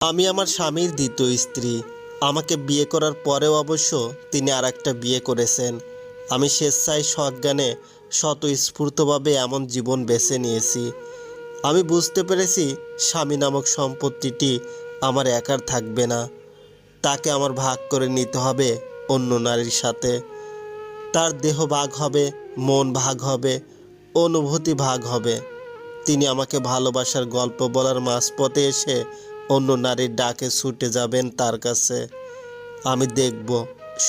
আমি আমার স্বামীর দ্বিতীয় স্ত্রী। আমাকে বিয়ে করার পরেও অবশ্য তিনি আর একটা বিয়ে করেছেন। আমি স্বেচ্ছায় সজ্ঞানে স্বতঃস্ফূর্তভাবে এমন জীবন বেছে নিয়েছি। আমি বুঝতে পেরেছি স্বামী নামক সম্পত্তিটি আমার একার থাকবে না। তাকে আমার ভাগ করে নিতে হবে অন্য নারীর সাথে। তার দেহ ভাগ হবে, মন ভাগ হবে, অনুভূতি ভাগ হবে। তিনি আমাকে ভালোবাসার গল্প বলার মাঝপথে এসে অন্য নারীর ডাকে ছুটে যাবেন তার কাছে। আমি দেখব,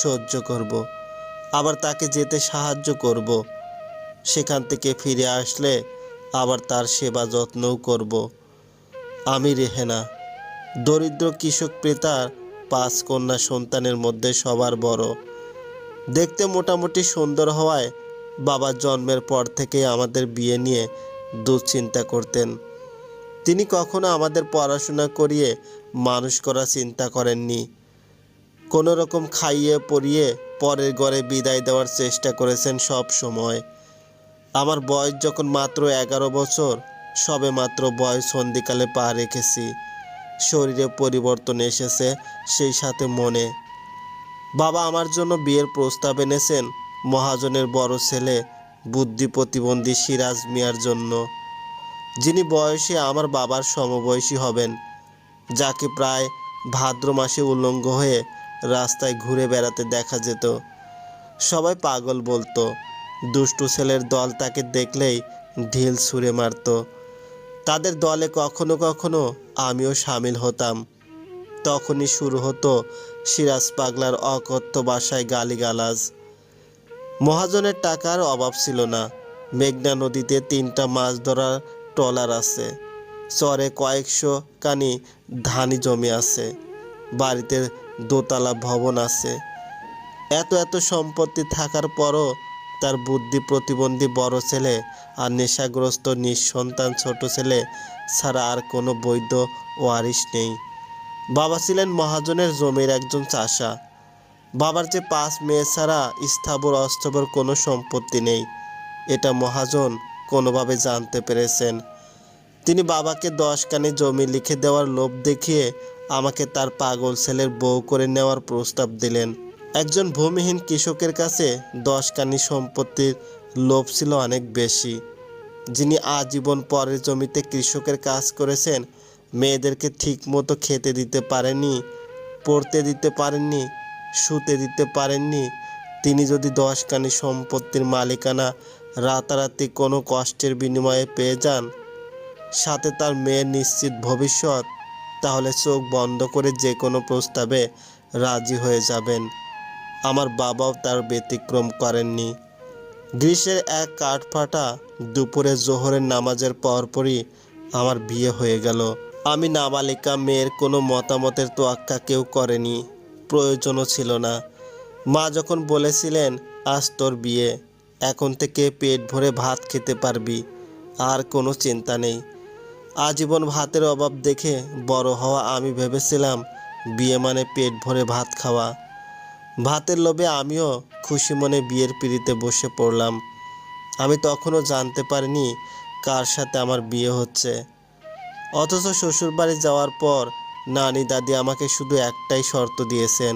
সহ্য করব, আবার তাকে যেতে সাহায্য করব। সেখান থেকে ফিরে আসলে আবার তার সেবা যত্নও করব। আমি রেহেনা, দরিদ্র কৃষক প্রেতার পাঁচ কন্যা সন্তানের মধ্যে সবার বড়। দেখতে মোটামুটি সুন্দর হওয়ায় বাবার জন্মের পর থেকে আমাদের বিয়ে নিয়ে দুশ্চিন্তা করতেন। তিনি কখনো আমাদের পড়াশোনা করিয়ে মানুষ করার চিন্তা করেননি। কোনো রকম খাইয়ে পরিয়ে পরের ঘরে বিদায় দেওয়ার চেষ্টা করেছেন সব সময়। আমার বয়স যখন মাত্র এগারো বছর, সবে মাত্র বয়স সন্ধিকালে পা রেখেছি। শরীরে পরিবর্তন এসেছে সেই সাথে মনে। বাবা আমার জন্য বিয়ের প্রস্তাব এনেছেন মহাজনের বড় ছেলে বুদ্ধি প্রতিবন্ধী সিরাজ মিয়ার জন্য। যিনি বয়সে আমার বাবার সমবয়সী হবেন, যাকে প্রায় ভাদ্র মাসে উলঙ্গ হয়ে রাস্তায় ঘুরে বেড়াতে দেখা যেত। সবাই পাগল বলতো। দুষ্টু ছেলের দল তাকে দেখলেই ঢিল ছুঁড়ে মারত। তাদের দলে কখনো কখনো আমিও সামিল হতাম। তখনই শুরু হতো সিরাজ পাগলার অকথ্য বাসায় গালিগালাজ। মহাজনের টাকার অভাব ছিল না। মেঘনা নদীতে তিনটা মাছ ধরার ট্রলার আছে। চরে কয়েকশো কানি ধানি জমি আছে। বাড়িতে দোতলা ভবন আছে। এত এত সম্পত্তি থাকার পরও তার বুদ্ধি প্রতিবন্ধী বড় ছেলে আর নেশাগ্রস্ত নিঃসন্তান ছোট ছেলে ছাড়া আর কোনো বৈধ ওয়ারিশ নেই। বাবা ছিলেন মহাজনের জমির একজন চাষা। বাবার যে পাঁচ মেয়ে ছাড়া স্থাবর অস্থাবর কোনো সম্পত্তি নেই। এটা মহাজন কোনোভাবে জানতে পেরেছেন। তিনি বাবাকে দশ কানি জমি লিখে দেওয়ার লোভ দেখিয়ে আমাকে তার পাগল ছেলের বউ করে নেওয়ার প্রস্তাব দিলেন। একজন ভূমিহীন কৃষকের কাছে দশ কানি সম্পত্তির লোভ ছিল অনেক বেশি। যিনি আজীবন পরের জমিতে কৃষকের কাজ করেছেন, মেয়েদেরকে ঠিক মতো খেতে দিতে পারেননি, পড়তে দিতে পারেননি, শুতে দিতে পারেননি, তিনি যদি দশ কানি সম্পত্তির মালিকানা রাতারাতি কোনো কষ্টের বিনিময়ে পেয়ে যান। সাথে তার মেয়ের নিশ্চিত ভবিষ্যৎ। তাহলে চোখ বন্ধ করে যে কোনো প্রস্তাবে রাজি হয়ে যাবেন। আমার বাবাও তার ব্যতিক্রম করেননি। গ্রীষ্মের এক কাঠফাটা দুপুরে জোহরের নামাজের পরপরই আমার বিয়ে হয়ে গেল। আমি নাবালিকা মেয়ের কোনো মতামতের তোয়াক্কা কেউ করেনি। প্রয়োজনও ছিল না। মা যখন বলেছিলেন, আজ তোর বিয়ে। এখন থেকে পেট ভরে ভাত খেতে পারবি, আর কোনো চিন্তা নেই। আজীবন ভাতের অভাব দেখে বড় হওয়া আমি ভেবেছিলাম, বিয়ে মানে পেট ভরে ভাত খাওয়া। ভাতের লোভে আমিও খুশি মনে বিয়ের পিড়িতে বসে পড়লাম। আমি তখনও জানতে পারিনি কার সাথে আমার বিয়ে হচ্ছে। অথচ শ্বশুরবাড়ি যাওয়ার পর নানি দাদি আমাকে শুধু একটাই শর্ত দিয়েছেন,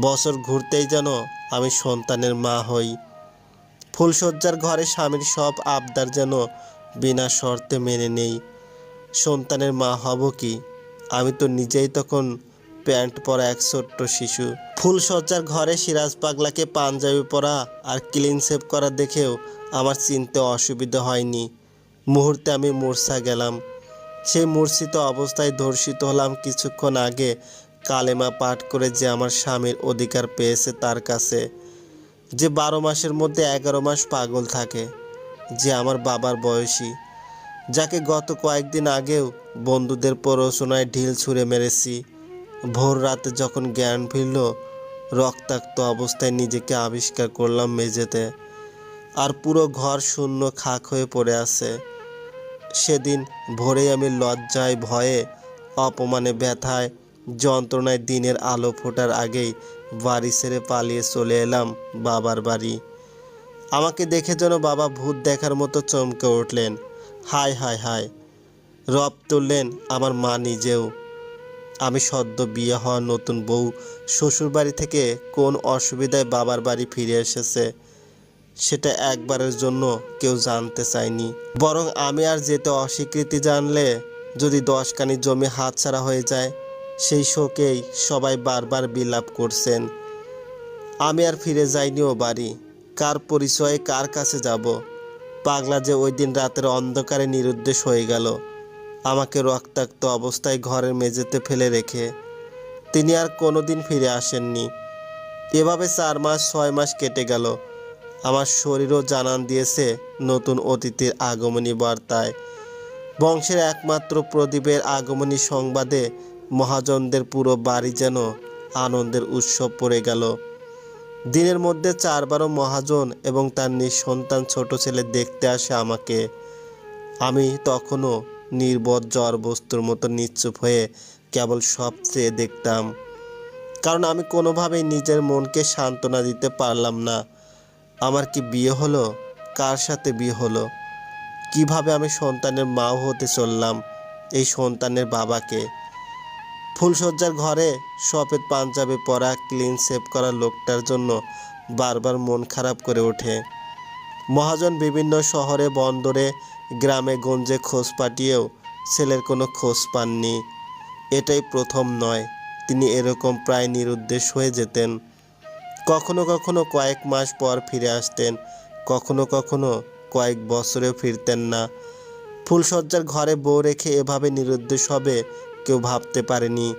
বছর ঘুরতেই যেন আমি সন্তানের মা হই। ফুলশয্যার ঘরে স্বামীর সব আবদার যেন বিনা শর্তে মেনে নেই। সন্তানের মা হব কি? আমি তো নিজেই তখন প্যান্ট পরা এক ছোট্ট শিশু। ফুলসজ্জার ঘরে সিরাজ পাগলাকে পাঞ্জাবি পরা আর ক্লিন সেভ করা দেখেও আমার চিনতে অসুবিধা হয়নি। মুহূর্তে আমি মূর্ছা গেলাম। সেই মূর্ছিত অবস্থায় ধর্ষিত হলাম কিছুক্ষণ আগে। কালেমা পাঠ করে যে আমার স্বামীর অধিকার পেয়েছে তার কাছে। যে বারো মাসের মধ্যে এগারো মাস পাগল থাকে, যে আমার বাবার বয়সী, যাকে গত কয়েকদিন আগেও বন্ধুদের পড়াশোনায় ঢিল ছুঁড়ে মেরেছি। ভোর রাতে যখন জ্ঞান ফিরল, রক্তাক্ত অবস্থায় নিজেকে আবিষ্কার করলাম মেঝেতে, আর পুরো ঘর শূন্য খাক হয়ে পড়ে আছে। সেদিন ভোরেই আমি লজ্জায় ভয়ে, অপমানে ব্যথায়, যন্ত্রণায় দিনের আলো ফোটার আগেই বাড়ি ছেড়ে পালিয়ে চলে এলাম বাবার বাড়ি। আমাকে দেখে যেন বাবা ভূত দেখার মতো চমকে উঠলেন। হায় হায় হায়, রব তুললেন আমার মা নিজেও। আমি সদ্য বিয়ে হওয়া নতুন বউ শ্বশুরবাড়ি থেকে কোন অসুবিধায় বাবার বাড়ি ফিরে এসেছে সেটা একবারের জন্য কেউ জানতে চায়নি। বরং আমি আর যেতে অস্বীকৃতি জানলে যদি দশখানি জমি হাতছাড়া হয়ে যায় সেই শোকেই সবাই বারবার বিলাপ করছেন। আমি আর ফিরে যাইনি ও বাড়ি। কার পরিচয়ে কার কাছে যাব? পাগলা যে ওই দিন রাতের অন্ধকারে নিরুদ্দেশ হয়ে গেল। আমাকে রক্তাক্ত অবস্থায় ঘরের মেঝেতে ফেলে রেখে। তিনি আর কোনোদিন ফিরে আসেননি। এভাবে চার মাস, ছয় মাস কেটে গেল। আমার শরীরও জানান দিয়েছে নতুন অতিথির আগমনী বার্তায়। বংশের একমাত্র প্রদীপের আগমনী সংবাদে মহাজনদের পুরো বাড়ি যেন আনন্দের উৎসব পড়ে গেল। দিনের মধ্যে চারবারও মহাজন এবং তার নিঃসন্তান ছোট ছেলে দেখতে আসে আমাকে। আমি তখনও নির্বোধ জ্বর বস্তুর মতো নিশ্চুপ হয়ে কেবল সব চেয়ে দেখতাম। কারণ আমি কোনোভাবেই নিজের মনকে সান্ত্বনা দিতে পারলাম না। আমার কি বিয়ে হলো? কার সাথে বিয়ে হলো? কীভাবে আমি সন্তানের মাও হতে চললাম? এই সন্তানের বাবাকে ফুলসজ্জার ঘরে সফেদ পাঞ্জাবি পরা ক্লিন সেভ করা লোকটার জন্য বারবার মন খারাপ করে ওঠে। মহাজন বিভিন্ন শহরে, বন্দরে, গ্রামে গঞ্জে খোঁজ পাঠিয়েও ছেলের কোনো খোঁজ পাননি। এটাই প্রথম নয়, তিনি এরকম প্রায় নিরুদ্দেশ হয়ে যেতেন। কখনো কখনো কয়েক মাস পর ফিরে আসতেন, কখনো কখনো কয়েক বছরেও ফিরতেন না। ফুলসজ্জার ঘরে বউ রেখে এভাবে নিরুদ্দেশ হবে কেউ ভাবতে পারেনি।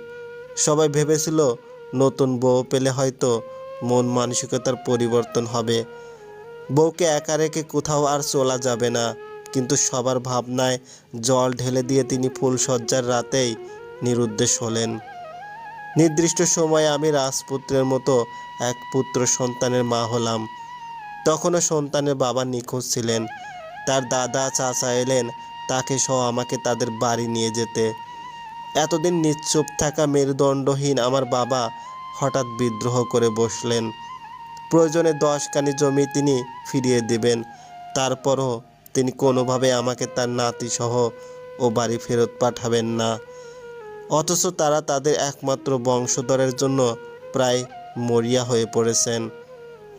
সবাই ভেবেছিল, নতুন বউ পেলে হয়তো মন মানসিকতার পরিবর্তন হবে। বউকে একা রেখে কোথাও আর চলা যাবে না। কিন্তু সবার ভাবনায় জল ঢেলে দিয়ে তিনি ফুলসজ্জার রাতেই নিরুদ্দেশ হলেন। নির্দিষ্ট সময়ে আমি রাজপুত্রের মতো এক পুত্র সন্তানের মা হলাম। তখনও সন্তানের বাবা নিখোঁজ ছিলেন। তার দাদা চাচা এলেন, তাকে সহ আমাকে তাদের বাড়ি নিয়ে যেতে। এতদিন নিশ্চুপ থাকা মেরুদণ্ডহীন আমার বাবা হঠাৎ বিদ্রোহ করে বসলেন। প্রয়োজনে দশখানি জমি তিনি ফিরিয়ে দেবেন। তারপরও তিনি কোনোভাবে আমাকে তার নাতিসহ ও বাড়ি ফেরত পাঠাবেন না। অথচ তারা তাদের একমাত্র বংশধরের জন্য প্রায় মরিয়া হয়ে পড়েছেন।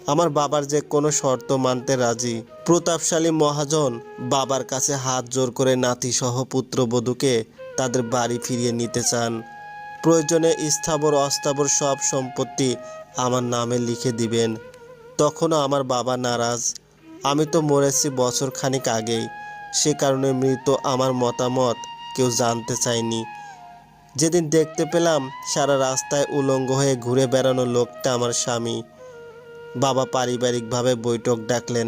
আমার বাবার যে কোনো শর্ত মানতে রাজি। প্রতাপশালী মহাজন বাবার কাছে হাত জোর করে নাতিসহ পুত্রবধূকে তাদের বাড়ি ফিরিয়ে নিতে চান। প্রয়োজনে স্থাবর, অস্থাবর সব সম্পত্তি আমার নামে লিখে দিবেন। তখনও আমার বাবা নারাজ। আমি তো মরেছি বছর খানিক আগেই। সে কারণে মৃত আমার মতামত কেউ জানতে চায়নি। যেদিন দেখতে পেলাম, সারা রাস্তায় উলঙ্গ হয়ে ঘুরে বেড়ানো লোকটা আমার স্বামী। বাবা পারিবারিকভাবে বৈঠক ডাকলেন।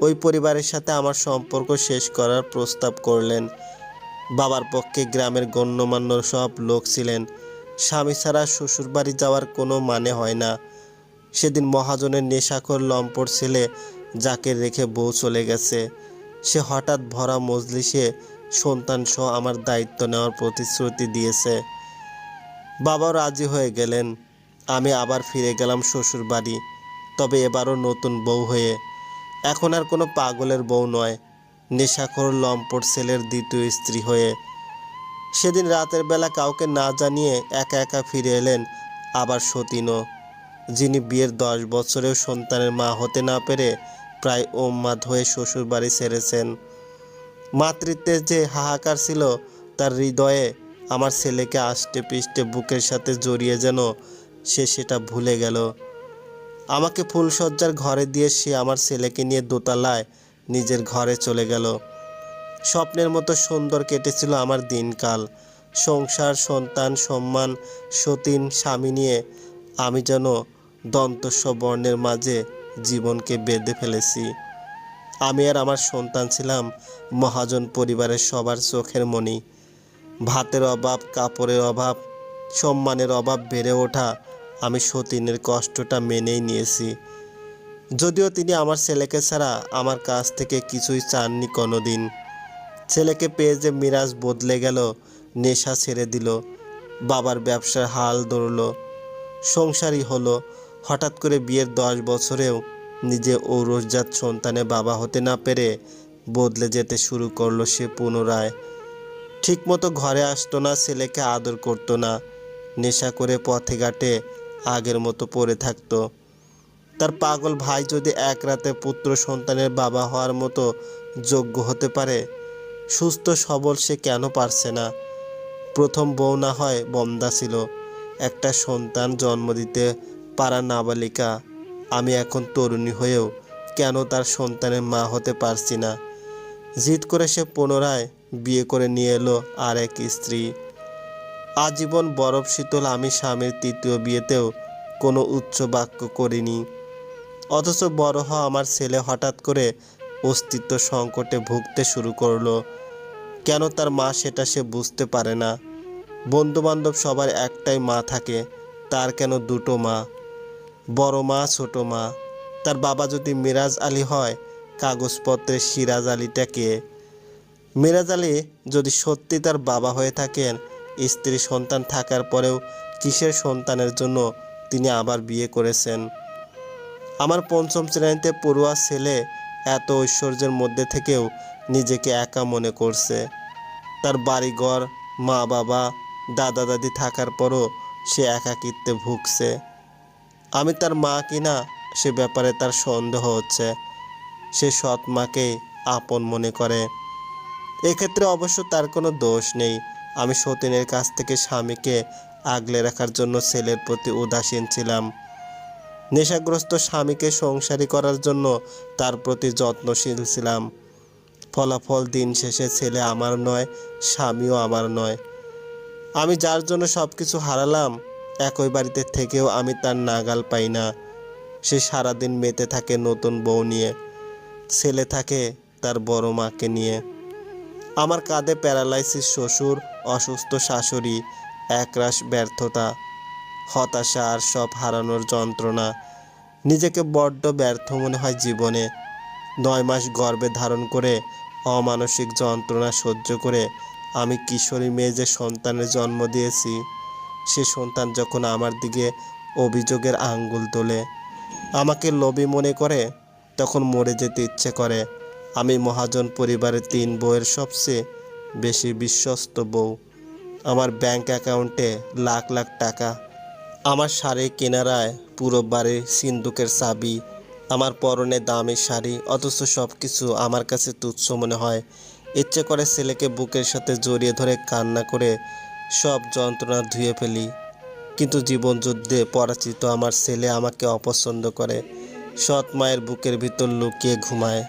ওই পরিবারের সাথে আমার সম্পর্ক শেষ করার প্রস্তাব করলেন। বাবার পক্ষে গ্রামের গণ্যমান্য সব লোক ছিলেন। স্বামী ছাড়া শ্বশুরবাড়ি যাওয়ার কোনো মানে হয় না। সেদিন মহাজনের নেশাখোর লম্পট ছেলে যাকে রেখে বউ চলে গেছে। সে হঠাৎ ভরা মজলিসে সন্তান সহ আমার দায়িত্ব নেওয়ার প্রতিশ্রুতি দিয়েছে। বাবাও রাজি হয়ে গেলেন। আমি আবার ফিরে গেলাম শ্বশুর বাড়ি তবে এবারও নতুন বউ হয়ে। এখন আর কোনো পাগলের বউ নয়। নেশাখোর লম্পট ছেলের দ্বিতীয় স্ত্রী হয়ে সেদিন রাতের বেলা কাউকে না জানিয়ে একা একা ফিরে এলেন আবার সতীনও, যিনি বিয়ের দশ বছরেও সন্তানের মা হতে না পেরে প্রায় ওম্মাদ হয়ে শ্বশুর বাড়ি ছেড়েছেন। মাতৃত্বের যে হাহাকার ছিল তার হৃদয়ে আমার ছেলেকে আষ্টে পিষ্টে বুকের সাথে জড়িয়ে যেন সে সেটা ভুলে গেল। আমাকে ফুলসজ্জার ঘরে দিয়ে সে আমার ছেলেকে নিয়ে দোতলায় নিজের ঘরে চলে গেল। স্বপ্নের মতো সুন্দর কেটেছিল আমার দিনকাল। সংসার, সন্তান, সম্মান, সতীন, স্বামী নিয়ে আমি যেন দন্তস্ব বর্ণের মাঝে জীবনকে বেঁধে ফেলেছি। আমি আর আমার সন্তান ছিলাম মহাজন পরিবারের সবার চোখের মণি। ভাতের অভাব, কাপড়ের অভাব, সম্মানের অভাব বেড়ে ওঠা আমি সতীনের কষ্টটা মেনেই নিয়েছি। যদিও তিনি আমার ছেলেকে ছাড়া আমার কাছ থেকে কিছুই চাননি কোনোদিন। ছেলেকে পেয়ে যে মিরাজ বদলে গেল, নেশা ছেড়ে দিল, বাবার ব্যবসার হাল ধরল, সংসারই হলো। হঠাৎ করে বিয়ের দশ বছরেও নিজে ঔরসজাত সন্তানে বাবা হতে না পেরে বদলে যেতে শুরু করল সে পুনরায়। ঠিকমতো ঘরে আসতো না, ছেলেকে আদর করতো না, নেশা করে পথে ঘাটে আগের মতো পড়ে থাকতো। তার পাগল ভাই যদি এক রাতে পুত্র সন্তানের বাবা হওয়ার মতো যোগ্য হতে পারে, সুস্থ সবল সে কেন পারছে না? প্রথম বউ না হয় বন্দা ছিল। একটা সন্তান জন্ম দিতে পারা নাবালিকা, আমি এখন তরুণী হয়েও কেন তার সন্তানের মা হতে পারছি না? জিদ করে সে পুনরায় বিয়ে করে নিয়ে এলো আর এক স্ত্রী। আজীবন বরফ শীতল আমি স্বামীর তৃতীয় বিয়েতেও কোনো উচ্চ বাক্য করিনি। অথচ বড় হওয়া আমার ছেলে হঠাৎ করে অস্তিত্ব সংকটে ভুগতে শুরু করল। কেন তার মা সেটা সে বুঝতে পারে না। বন্ধু বান্ধব সবার একটাই মা থাকে, তার কেন দুটো মা? বড় মা, ছোট মা। তার বাবা যদি মিরাজ আলী হয় কাগজপত্রে সিরাজ আলীটাকে মিরাজ আলী যদি সত্যি তার বাবা হয়ে থাকেন, স্ত্রী সন্তান থাকার পরেও কিসের সন্তানের জন্য তিনি আবার বিয়ে করেছেন? আমার পঞ্চম শ্রেণীতে পড়ুয়া ছেলে এত ঐশ্বর্যের মধ্যে থেকেও নিজেকে একা মনে করছে। তার বাড়িঘর মা বাবা দাদা দাদি থাকার পরও সে একাকিত্বে ভুগছে। আমি তার মা কিনা সে ব্যাপারে তার সন্দেহ হচ্ছে। সে সৎ মাকেই আপন মনে করে। এক্ষেত্রে অবশ্য তার কোনো দোষ নেই। আমি সতীনের কাছ থেকে স্বামীকে আগলে রাখার জন্য ছেলের প্রতি উদাসীন ছিলাম। নেশাগ্রস্ত স্বামীকে সংসারী করার জন্য তার প্রতি যত্নশীল ছিলাম। ফলাফল দিন শেষে ছেলে আমার নয়, স্বামীও আমার নয়। আমি যার জন্য সব কিছু হারালাম, একই বাড়িতে থেকেও আমি তার নাগাল পাই না। সে সারাদিন মেতে থাকে নতুন বউ নিয়ে, ছেলে থাকে তার বড় মাকে নিয়ে। আমার কাঁধে প্যারালাইসিস শ্বশুর, অসুস্থ শাশুড়ি, একরাশ ব্যর্থতা। হতাশা আর সব হারানোর যন্ত্রণা। নিজেকে বড্ড ব্যর্থ মনে হয় জীবনে। নয় মাস গর্ভে ধারণ করে অমানসিক যন্ত্রণা সহ্য করে আমি কিশোরী মেয়ে যে সন্তানের জন্ম দিয়েছি, সে সন্তান যখন আমার দিকে অভিযোগের আঙ্গুল তোলে, আমাকে লোভী মনে করে, তখন মরে যেতে ইচ্ছে করে। আমি মহাজন পরিবারের তিন বউয়ের সবচেয়ে বেশি বিশ্বস্ত বউ। আমার ব্যাংক অ্যাকাউন্টে লাখ লাখ টাকা। আমার শাড়ি কেনারায় পুরো বাড়ির সিন্দুকের চাবি, আমার পরনে দামি শাড়ি, অথচ সব কিছু আমার কাছে তুচ্ছ মনে হয়। ইচ্ছে করে ছেলেকে বুকের সাথে জড়িয়ে ধরে কান্না করে সব যন্ত্রণা ধুয়ে ফেলি। কিন্তু জীবনযুদ্ধে পরাজিত আমার ছেলে আমাকে অপছন্দ করে। সৎ মায়ের বুকের ভিতর লুকিয়ে ঘুমায়।